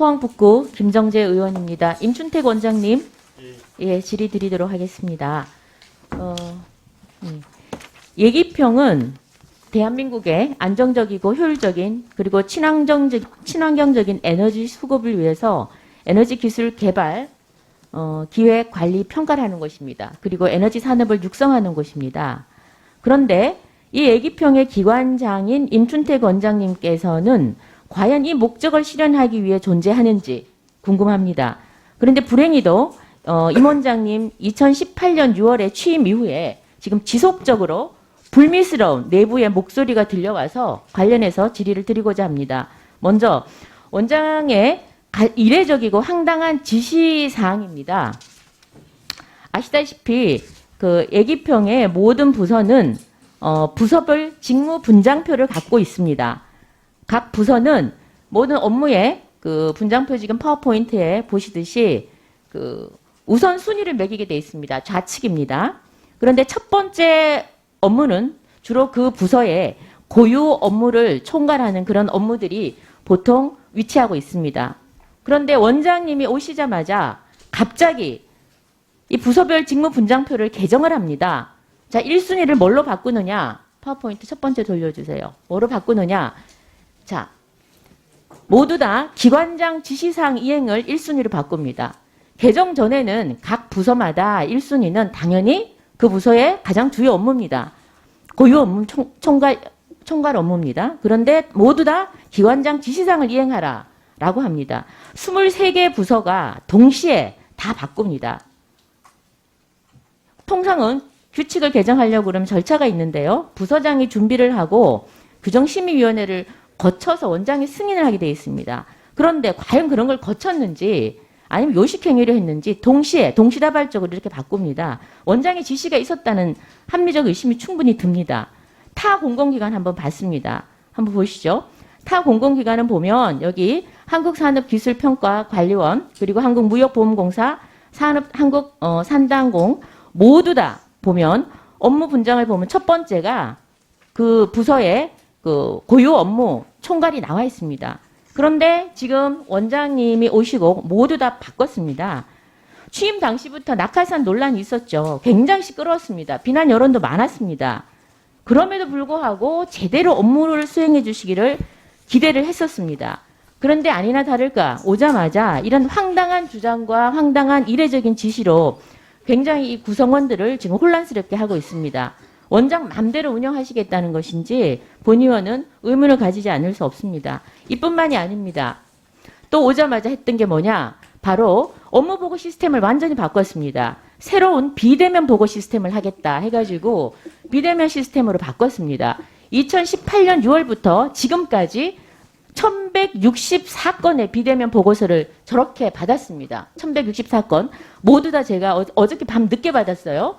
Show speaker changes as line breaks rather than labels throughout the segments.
포항 북구 김정재 의원입니다. 임춘택 원장님, 예, 질의 드리도록 하겠습니다. 어, 음. 예기평은 대한민국의 안정적이고 효율적인 그리고 친환경적, 친환경적인 에너지 수급을 위해서 에너지 기술 개발, 어, 기획, 관리, 평가를 하는 것입니다. 그리고 에너지 산업을 육성하는 곳입니다. 그런데 이 예기평의 기관장인 임춘택 원장님께서는 과연 이 목적을 실현하기 위해 존재하는지 궁금합니다. 그런데 불행히도 어, 임 원장님 2018년 6월에 취임 이후에 지금 지속적으로 불미스러운 내부의 목소리가 들려와서 관련해서 질의를 드리고자 합니다. 먼저 원장의 가- 이례적이고 황당한 지시 사항입니다. 아시다시피 그 예기평의 모든 부서는 어, 부서별 직무 분장표를 갖고 있습니다. 각 부서는 모든 업무에 그 분장표 지금 파워포인트에 보시듯이 그 우선 순위를 매기게 돼 있습니다. 좌측입니다. 그런데 첫 번째 업무는 주로 그 부서의 고유 업무를 총괄하는 그런 업무들이 보통 위치하고 있습니다. 그런데 원장님이 오시자마자 갑자기 이 부서별 직무 분장표를 개정을 합니다. 자, 1순위를 뭘로 바꾸느냐? 파워포인트 첫 번째 돌려주세요. 뭐로 바꾸느냐? 자, 모두 다 기관장 지시사항 이행을 1순위로 바꿉니다. 개정 전에는 각 부서마다 1순위는 당연히 그 부서의 가장 주요 업무입니다. 고유 업무 총, 총괄, 총괄 업무입니다. 그런데 모두 다 기관장 지시사항을 이행하라 라고 합니다. 23개 부서가 동시에 다 바꿉니다. 통상은 규칙을 개정하려고 그러면 절차가 있는데요. 부서장이 준비를 하고 규정심의위원회를 거쳐서 원장이 승인을 하게 되어 있습니다. 그런데 과연 그런 걸 거쳤는지 아니면 요식행위를 했는지 동시에 동시다발적으로 이렇게 바꿉니다. 원장의 지시가 있었다는 합리적 의심이 충분히 듭니다. 타 공공기관 한번 봤습니다. 한번 보시죠. 타 공공기관은 보면 여기 한국산업기술평가관리원 그리고 한국무역보험공사 산업 한국 어, 산당공 모두 다 보면 업무 분장을 보면 첫 번째가 그 부서의 그 고유 업무 총괄이 나와 있습니다. 그런데 지금 원장님이 오시고 모두 다 바꿨습니다. 취임 당시부터 낙하산 논란이 있었죠. 굉장히 시끄러웠습니다. 비난 여론도 많았습니다. 그럼에도 불구하고 제대로 업무를 수행해 주시기를 기대를 했었습니다. 그런데 아니나 다를까 오자마자 이런 황당한 주장과 황당한 이례적인 지시로 굉장히 이 구성원들을 지금 혼란스럽게 하고 있습니다. 원장 맘대로 운영하시겠다는 것인지 본의원은 의문을 가지지 않을 수 없습니다. 이뿐만이 아닙니다. 또 오자마자 했던 게 뭐냐? 바로 업무 보고 시스템을 완전히 바꿨습니다. 새로운 비대면 보고 시스템을 하겠다 해가지고 비대면 시스템으로 바꿨습니다. 2018년 6월부터 지금까지 1164건의 비대면 보고서를 저렇게 받았습니다. 1164건. 모두 다 제가 어- 어저께 밤 늦게 받았어요.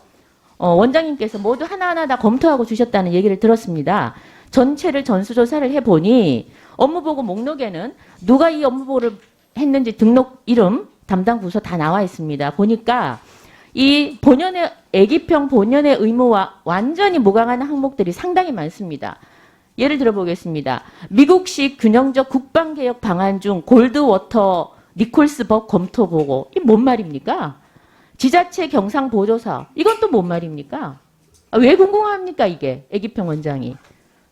어, 원장님께서 모두 하나하나 다 검토하고 주셨다는 얘기를 들었습니다. 전체를 전수조사를 해보니 업무보고 목록에는 누가 이 업무보고를 했는지 등록 이름, 담당 부서 다 나와 있습니다. 보니까 이 본연의 애기평 본연의 의무와 완전히 무관한 항목들이 상당히 많습니다. 예를 들어 보겠습니다. 미국식 균형적 국방개혁 방안 중 골드워터 니콜스 법 검토 보고 이 뭔 말입니까? 지자체 경상 보조사 이건 또 뭔 말입니까? 아, 왜 궁금합니까 이게 애기평 원장이?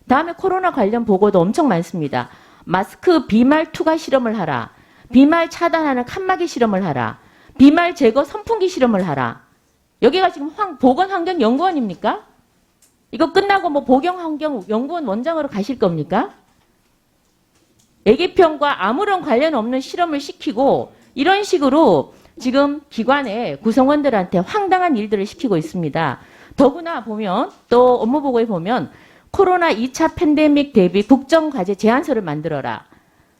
다음에 코로나 관련 보고도 엄청 많습니다. 마스크 비말 투과 실험을 하라. 비말 차단하는 칸막이 실험을 하라. 비말 제거 선풍기 실험을 하라. 여기가 지금 황, 보건환경연구원입니까? 이거 끝나고 뭐 보건환경연구원 원장으로 가실 겁니까? 애기평과 아무런 관련 없는 실험을 시키고 이런 식으로 지금 기관의 구성원들한테 황당한 일들을 시키고 있습니다. 더구나 보면 또 업무 보고에 보면 코로나 2차 팬데믹 대비 국정과제 제안서를 만들어라.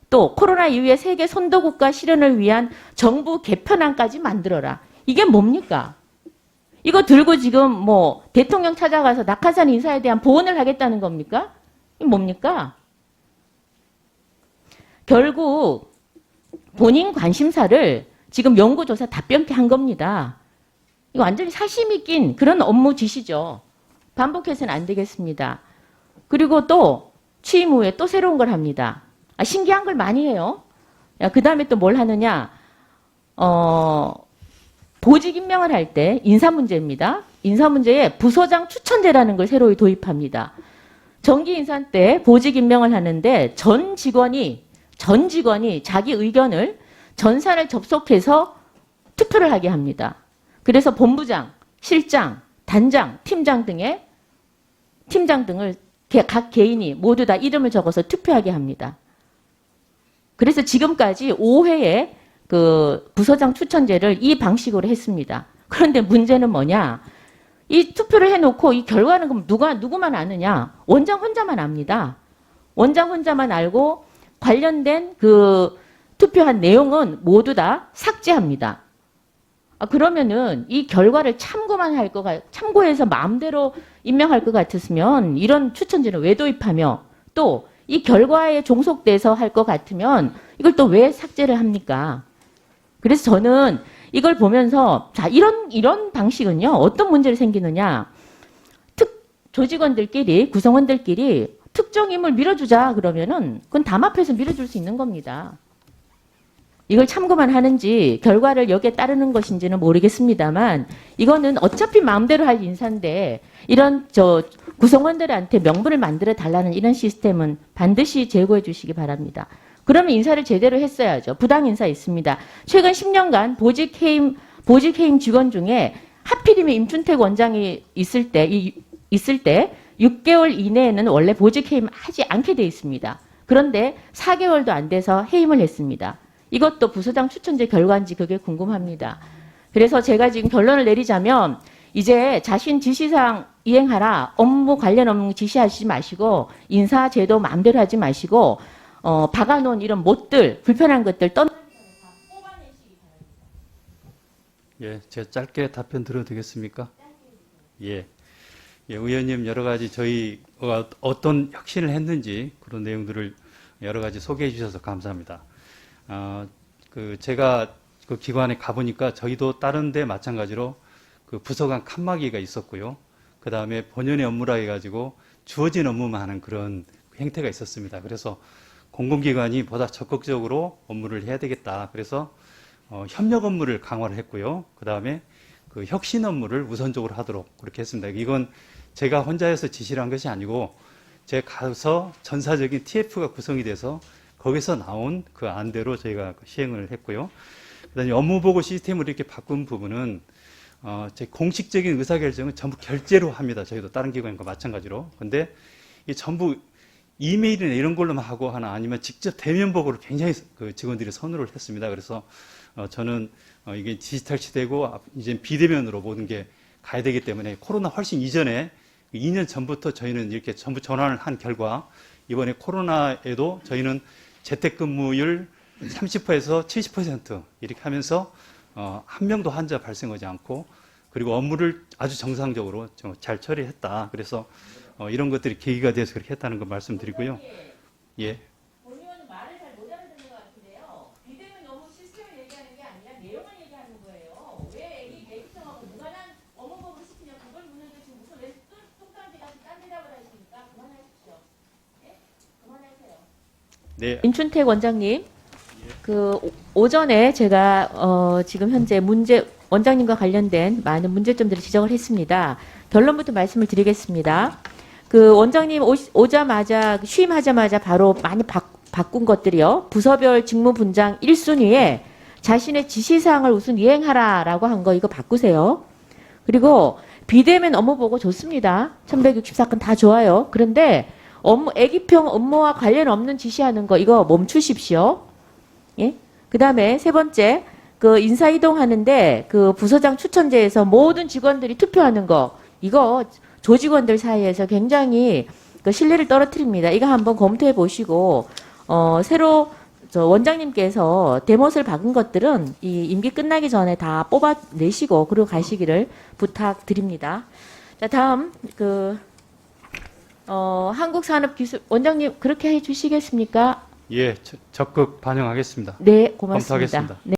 또 코로나 이후에 세계 선도국가 실현을 위한 정부 개편안까지 만들어라. 이게 뭡니까? 이거 들고 지금 뭐 대통령 찾아가서 낙하산 인사에 대한 보원을 하겠다는 겁니까? 이 뭡니까? 결국 본인 관심사를 지금 연구조사 답변케 한 겁니다. 이거 완전히 사심이 낀 그런 업무 지시죠. 반복해서는 안 되겠습니다. 그리고 또 취임 후에 또 새로운 걸 합니다. 아, 신기한 걸 많이 해요. 그 다음에 또 뭘 하느냐, 어, 보직 임명을 할 때 인사 문제입니다. 인사 문제에 부서장 추천제라는 걸 새로 도입합니다. 정기 인사 때 보직 임명을 하는데 전 직원이 전 직원이 자기 의견을 전산을 접속해서 투표를 하게 합니다. 그래서 본부장, 실장, 단장, 팀장 등의 팀장 등을 개- 각 개인이 모두 다 이름을 적어서 투표하게 합니다. 그래서 지금까지 5회의 그 부서장 추천제를 이 방식으로 했습니다. 그런데 문제는 뭐냐? 이 투표를 해놓고 이 결과는 그럼 누가 누구만 아느냐? 원장 혼자만 압니다. 원장 혼자만 알고 관련된 그 투표한 내용은 모두 다 삭제합니다. 아, 그러면은 이 결과를 참고만 할 것 같, 참고해서 마음대로 임명할 것 같았으면 이런 추천제는 왜 도입하며 또 이 결과에 종속돼서 할 것 같으면 이걸 또 왜 삭제를 합니까? 그래서 저는 이걸 보면서 자 이런 이런 방식은요 어떤 문제를 생기느냐 특 조직원들끼리 구성원들끼리 특정 인물 밀어주자 그러면은 그건 담합해서 밀어줄 수 있는 겁니다. 이걸 참고만 하는지 결과를 여기에 따르는 것인지는 모르겠습니다만 이거는 어차피 마음대로 할 인사인데 이런 저 구성원들한테 명분을 만들어 달라는 이런 시스템은 반드시 제고해 주시기 바랍니다. 그러면 인사를 제대로 했어야죠. 부당 인사 있습니다. 최근 10년간 보직 해임 보직 해임 직원 중에 하필이면 임춘택 원장이 있을 때 이, 있을 때 6개월 이내에는 원래 보직 해임 하지 않게 돼 있습니다. 그런데 4개월도 안 돼서 해임을 했습니다. 이것도 부서장 추천제 결과인지 그게 궁금합니다. 그래서 제가 지금 결론을 내리자면 이제 자신 지시사항 이행하라 업무 관련 업무 지시하지 마시고 인사 제도 마음대로 하지 마시고 어, 박아놓은 이런 못들 불편한 것들 떠
예, 제가 짧게 답변 드려도 되겠습니까? 예. 예, 의원님 여러 가지 저희 어, 어떤 혁신을 했는지 그런 내용들을 여러 가지 소개해 주셔서 감사합니다. 어, 그 제가 그 기관에 가보니까 저희도 다른 데 마찬가지로 그 부서 간 칸막이가 있었고요. 그 다음에 본연의 업무라 해가지고 주어진 업무만 하는 그런 행태가 있었습니다. 그래서 공공기관이 보다 적극적으로 업무를 해야 되겠다. 그래서 어, 협력 업무를 강화를 했고요. 그 다음에 그 혁신 업무를 우선적으로 하도록 그렇게 했습니다. 이건 제가 혼자 해서 지시를 한 것이 아니고 제가 가서 전사적인 TF가 구성이 돼서 거기서 나온 그 안대로 저희가 시행을 했고요. 그다음에 업무 보고 시스템을 이렇게 바꾼 부분은 어, 제 공식적인 의사결정은 전부 결제로 합니다. 저희도 다른 기관과 마찬가지로. 근데 이 전부 이메일이나 이런 걸로만 하고 하나 아니면 직접 대면 보고를 굉장히 그 직원들이 선호를 했습니다. 그래서 어, 저는 어, 이게 디지털 시대고 앞- 이제 비대면으로 모든 게 가야 되기 때문에 코로나 훨씬 이전에 2년 전부터 저희는 이렇게 전부 전환을 한 결과 이번에 코로나에도 저희는 재택근무율 30%에서 70% 이렇게 하면서 어, 한 명도 환자 발생하지 않고 그리고 업무를 아주 정상적으로 좀잘 처리했다. 그래서 어, 이런 것들이 계기가 돼서 그렇게 했다는 거 말씀드리고요. 예.
본 의원은 말을 잘 못 알아듣는 것 같은데요. 비대면 너무 시스템을 얘기하는 게 아니라 내용을 얘기하는 거예요. 왜 이 대기성하고 무관한 업무법을 시키냐 그걸 묻는데 지금 무슨 왜 뚱뚱한데 가서 딴 대답을 하십니까? 그만하십시오. 예? 그만하세요.
네.
임춘택 원장님, 그 오- 오전에 제가 어, 지금 현재 문제 원장님과 관련된 많은 문제점들을 지적을 했습니다. 결론부터 말씀을 드리겠습니다. 그 원장님 오, 오자마자 취임하자마자 바로 많이 바, 바꾼 것들이요. 부서별 직무 분장 1순위에 자신의 지시사항을 우선 이행하라라고 한 거 이거 바꾸세요. 그리고 비대면 업무 보고 좋습니다. 1164건 다 좋아요. 그런데 업무 애기평 업무와 관련 없는 지시하는 거 이거 멈추십시오. 예? 그다음에 세 번째 그 인사 이동하는데 그 부서장 추천제에서 모든 직원들이 투표하는 거 이거 조직원들 사이에서 굉장히 그 신뢰를 떨어뜨립니다. 이거 한번 검토해 보시고 어 새로 저 원장님께서 대못을 박은 것들은 이 임기 끝나기 전에 다 뽑아내시고 그리고 가시기를 부탁드립니다. 자 다음 그 어, 한국산업기술 원장님 그렇게 해주시겠습니까?
예, 저- 적극 반영하겠습니다.
네, 고맙습니다.
검토하겠습니다.
네.